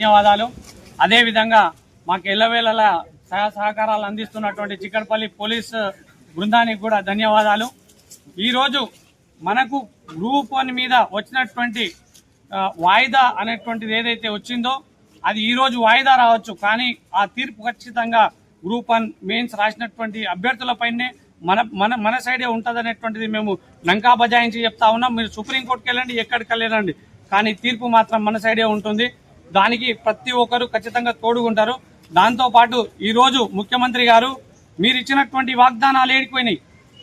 ధన్యవాదాలు. అదేవిధంగా మాకు ఎల్లవేళలా సహాయ సహకారాలు అందిస్తున్నటువంటి చిక్కడపల్లి పోలీస్ బృందానికి కూడా ధన్యవాదాలు. ఈరోజు మనకు గ్రూప్ వన్ మీద వచ్చినటువంటి వాయిదా అనేటువంటిది ఏదైతే వచ్చిందో అది ఈరోజు వాయిదా రావచ్చు. కానీ ఆ తీర్పు ఖచ్చితంగా గ్రూప్ వన్ మెయిన్స్ రాసినటువంటి అభ్యర్థులపైనే మన మన మన సైడే ఉంటుంది అనేటువంటిది మేము లంకా బజాయించి చెప్తా ఉన్నాం. మీరు సుప్రీంకోర్టుకి వెళ్ళండి ఎక్కడికి వెళ్ళండి కానీ తీర్పు మాత్రం మన సైడే ఉంటుంది. దానికి ప్రతి ఒక్కరు ఖచ్చితంగా తోడుకుంటారు దాంతో పాటు ఈరోజు ముఖ్యమంత్రి గారు మీరు ఇచ్చినటువంటి వాగ్దానాలు ఏడిపోయినాయి.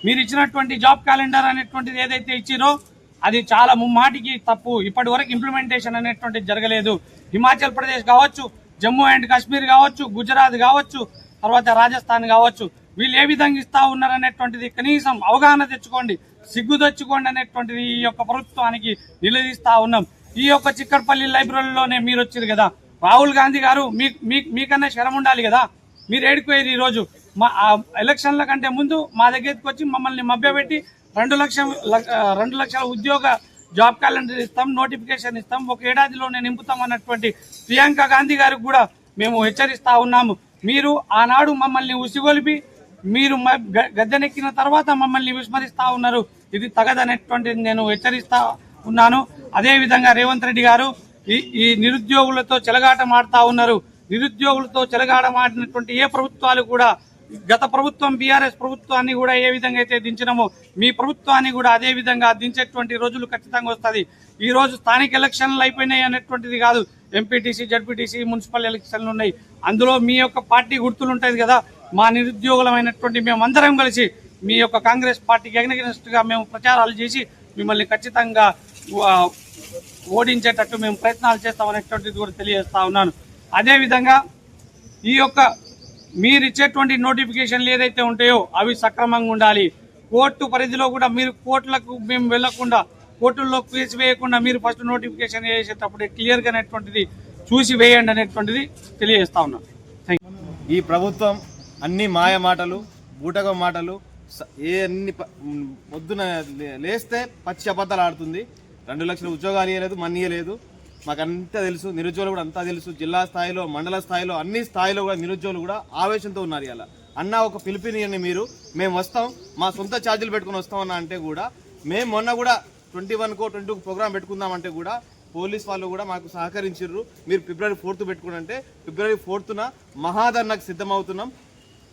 మీరు ఇచ్చినటువంటి జాబ్ క్యాలెండర్ అనేటువంటిది ఏదైతే ఇచ్చిరో అది చాలా ముమ్మాటికి తప్పు. ఇప్పటి వరకు ఇంప్లిమెంటేషన్ అనేటువంటిది జరగలేదు. హిమాచల్ ప్రదేశ్ కావచ్చు జమ్మూ అండ్ కాశ్మీర్ కావచ్చు గుజరాత్ కావచ్చు తర్వాత రాజస్థాన్ కావచ్చు. వీళ్ళు ఏ విధంగా ఇస్తా ఉన్నారు అనేటువంటిది కనీసం అవగాహన తెచ్చుకోండి సిగ్గు తెచ్చుకోండి అనేటువంటిది ఈ యొక్క ప్రభుత్వానికి నిలదీస్తా ఉన్నాం. ఈ యొక్క చిక్కడపల్లి లైబ్రరీలోనే మీరు వచ్చారు కదా. రాహుల్ గాంధీ గారు మీ మీ- మీకన్నా శరం ఉండాలి కదా. మీరు ఏడిపోయారు ఈ రోజు మా ఎలక్షన్ల కంటే ముందు మా దగ్గరికి వచ్చి మమ్మల్ని మభ్యపెట్టి రెండు లక్షల లక్ష- రెండు లక్షల ఉద్యోగ జాబ్ క్యాలెండర్ ఇస్తాం నోటిఫికేషన్ ఇస్తాం ఒక ఏడాదిలోనే నింపుతాం అన్నటువంటి ప్రియాంక గాంధీ గారికి కూడా మేము హెచ్చరిస్తా ఉన్నాము. మీరు ఆనాడు మమ్మల్ని ఉసిగొలిపి మీరు మ- గ- గద్దెనెక్కిన తర్వాత మమ్మల్ని విస్మరిస్తా ఉన్నారు. ఇది తగదనేటువంటిది నేను హెచ్చరిస్తా ఉన్నాను. అదేవిధంగా రేవంత్ రెడ్డి గారు ఈ ఈ నిరుద్యోగులతో చెలగాటమాడుతూ ఉన్నారు. నిరుద్యోగులతో చెలగాటమాడినటువంటి ఏ ప్రభుత్వాలు కూడా గత ప్రభుత్వం బీఆర్ఎస్ ప్రభుత్వాన్ని కూడా ఏ విధంగా అయితే దించినామో మీ ప్రభుత్వాన్ని కూడా అదే విధంగా దించేటువంటి రోజులు ఖచ్చితంగా వస్తుంది ఈ రోజు స్థానిక ఎలక్షన్లు అయిపోయినాయి అనేటువంటిది కాదు. ఎంపీటీసీ జడ్పీటీసీ మున్సిపల్ ఎలక్షన్లు ఉన్నాయి. అందులో మీ యొక్క పార్టీ గుర్తులు ఉంటుంది కదా. మా నిరుద్యోగులమైనటువంటి మేమందరం కలిసి మీ యొక్క కాంగ్రెస్ పార్టీకి అగ్నగినెస్ట్ మేము ప్రచారాలు చేసి మిమ్మల్ని ఖచ్చితంగా ఓడించేటట్టు మేము ప్రయత్నాలు చేస్తామనేటువంటిది కూడా తెలియజేస్తా ఉన్నాను. అదేవిధంగా ఈ యొక్క మీరు ఇచ్చేటువంటి నోటిఫికేషన్లు ఏదైతే ఉంటాయో అవి సక్రమంగా ఉండాలి. కోర్టు పరిధిలో కూడా మీరు కోర్టులకు మేము వెళ్ళకుండా కోర్టుల్లో కేసు వేయకుండా మీరు ఫస్ట్ నోటిఫికేషన్ వేసేటప్పుడు క్లియర్గా అనేటువంటిది చూసి వేయండి అనేటువంటిది తెలియజేస్తా ఉన్నాను థ్యాంక్ ఈ ప్రభుత్వం అన్ని మాయ మాటలు బూటక మాటలు ఏ అన్ని ప- పొద్దున లే- లేస్తే పచ్చి అబద్ధాలు ఆడుతుంది. రెండు లక్షల ఉద్యోగాలు ఇవ్వలేదు మనీ ఇవ్వలేదు మాకు అంతా తెలుసు నిరుద్యోగులు కూడా అంతా తెలుసు. జిల్లా స్థాయిలో మండల స్థాయిలో అన్ని స్థాయిలో కూడా నిరుద్యోగులు కూడా ఆవేశంతో ఉన్నారు ఇలా అన్న ఒక పిలిపినియండి మీరు మేము వస్తాం మా సొంత ఛార్జీలు పెట్టుకుని వస్తామన్నా అంటే కూడా మేము మొన్న కూడా ట్వంటీ వన్కో ట్వంటీ టూ ప్రోగ్రామ్ పెట్టుకుందామంటే కూడా పోలీస్ వాళ్ళు కూడా మాకు సహకరించారు మీరు ఫిబ్రవరి ఫోర్త్ పెట్టుకునంటే ఫిబ్రవరి ఫోర్త్న మహాధర్నాకు సిద్ధమవుతున్నాం.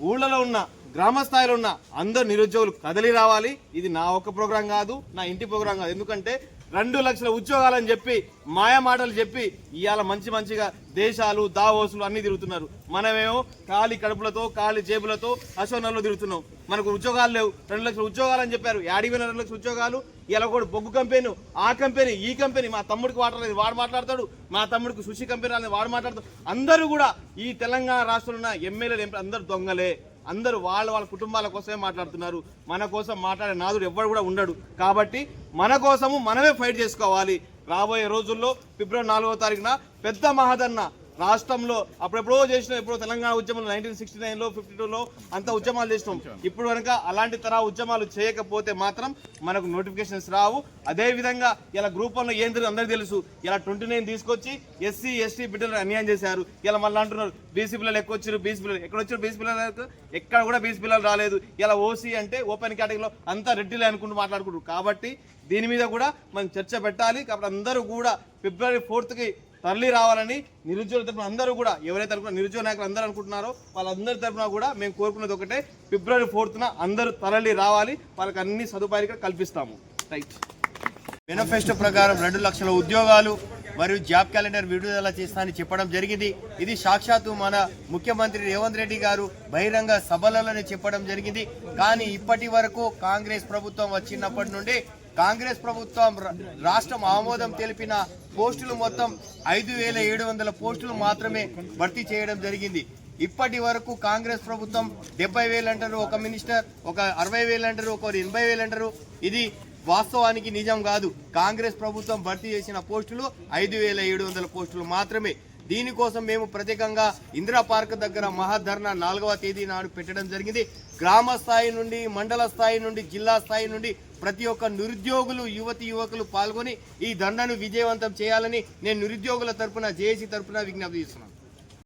ఊళ్ళలో ఉన్న గ్రామ స్థాయిలో ఉన్న అందరు నిరుద్యోగులు కదలి రావాలి. ఇది నా ఒక్క ప్రోగ్రాం కాదు నా ఇంటి ప్రోగ్రాం కాదు. ఎందుకంటే రెండు లక్షల ఉద్యోగాలని చెప్పి మాయ మాటలు చెప్పి ఇవాళ మంచి మంచిగా దేశాలు దావోసులు అన్ని తిరుగుతున్నారు. మనమేమో ఖాళీ కడుపులతో ఖాళీ జేబులతో అశోనంలో తిరుగుతున్నాం. మనకు ఉద్యోగాలు లేవు. రెండు లక్షల ఉద్యోగాలు అని చెప్పారు యాడిపోయిన రెండు లక్షల ఉద్యోగాలు ఇలా కూడా బొగ్గు కంపెనీ ఆ కంపెనీ ఈ కంపెనీ. మా తమ్ముడికి వాటర్ అనేది వాడు మాట్లాడతాడు. మా తమ్ముడికి సుషి కంపెనీ అనేది వాడు మాట్లాడతాడు. అందరూ కూడా ఈ తెలంగాణ రాష్ట్రంలో ఉన్న ఎమ్మెల్యేలు అందరూ దొంగలే. అందరూ వాళ్ళ వాళ్ళ కుటుంబాల కోసమే మాట్లాడుతున్నారు. మన కోసం మాట్లాడే నాదుడు ఎవ్వడు కూడా ఉండడు. కాబట్టి మన కోసము మనమే ఫైట్ చేసుకోవాలి. రాబోయే రోజుల్లో ఫిబ్రవరి నాలుగో తారీఖున పెద్ద మహాదన్న రాష్ట్రంలో అప్పుడెప్పుడో చేసిన. ఎప్పుడో తెలంగాణ ఉద్యమంలో నైన్టీన్ సిక్స్టీ నైన్లో ఫిఫ్టీ టూలో అంత ఉద్యమాలు చేసినాం. ఇప్పుడు కనుక అలాంటి తరా ఉద్యమాలు చేయకపోతే మాత్రం మనకు నోటిఫికేషన్స్ రావు. అదే విధంగా ఇలా గ్రూప్ వన్లో ఏం జరిగింది అందరికీ తెలుసు. ఇలా ట్వంటీ నైన్ తీసుకొచ్చి ఎస్సీ ఎస్టీ బిడ్డలు అన్యాయం చేశారు. ఇలా మళ్ళీ అంటున్నారు బీసీ పిల్లలు ఎక్కువ వచ్చారు? బీసీ పిల్లలు ఎక్కడ వచ్చారు? బీసీ పిల్లలు ఎక్కడ? కూడా బీసీ పిల్లలు రాలేదు. ఇలా ఓసీ అంటే ఓపెన్ కేటగిరీలో అంతా రెడ్డిలే అనుకుంటూ మాట్లాడుకుంటారు కాబట్టి దీని మీద కూడా మనం చర్చ పెట్టాలి. కాబట్టి అందరూ కూడా ఫిబ్రవరి ఫోర్త్కి తరలి రావాలని నిరుద్యోగుల తరఫున అందరూ కూడా ఎవరైతే అనుకున్న నిరుద్యోగ నాయకులు అందరూ అనుకుంటున్నారో వాళ్ళందరి తరఫున కూడా మేము కోరుకున్నది ఒకటే ఫిబ్రవరి ఫోర్త్న అందరూ తరలి రావాలి వాళ్ళకి అన్ని సదుపాయాలు కల్పిస్తాము. రైట్ మేనిఫెస్టో ప్రకారం రెండు లక్షల ఉద్యోగాలు మరియు జాబ్ క్యాలెండర్ విడుదల చేస్తానని చెప్పడం జరిగింది. ఇది సాక్షాత్తు మన ముఖ్యమంత్రి రేవంత్ రెడ్డి గారు బహిరంగ సభలలోనే చెప్పడం జరిగింది. కానీ ఇప్పటి వరకు కాంగ్రెస్ ప్రభుత్వం వచ్చినప్పటి నుండి కాంగ్రెస్ ప్రభుత్వం రాష్ట్రం ఆమోదం తెలిపిన పోస్టులు మొత్తం ఐదు వేల ఏడు వందల పోస్టులు మాత్రమే భర్తీ చేయడం జరిగింది. ఇప్పటి వరకు కాంగ్రెస్ ప్రభుత్వం డెబ్బై వేలు అంటారు ఒక మినిస్టర్ ఒక అరవై వేలు అంటారు ఒకరు ఎనభై వేలు అంటారు. ఇది వాస్తవానికి నిజం కాదు. కాంగ్రెస్ ప్రభుత్వం భర్తీ చేసిన పోస్టులు ఐదు వేల ఏడు వందల పోస్టులు మాత్రమే. దీనికోసం మేము ప్రత్యేకంగా ఇందిరా పార్క్ దగ్గర మహాధర్నా నాలుగవ తేదీ నాడు పెట్టడం జరిగింది. గ్రామ స్థాయి నుండి మండల స్థాయి నుండి జిల్లా స్థాయి నుండి ప్రతి ఒక్క నిరుద్యోగులు యువతి యువకులు పాల్గొని ఈ దండను విజయవంతం చేయాలని నేను నిరుద్యోగుల తరపున జేఏసీ తరపున విజ్ఞప్తి చేస్తున్నాను.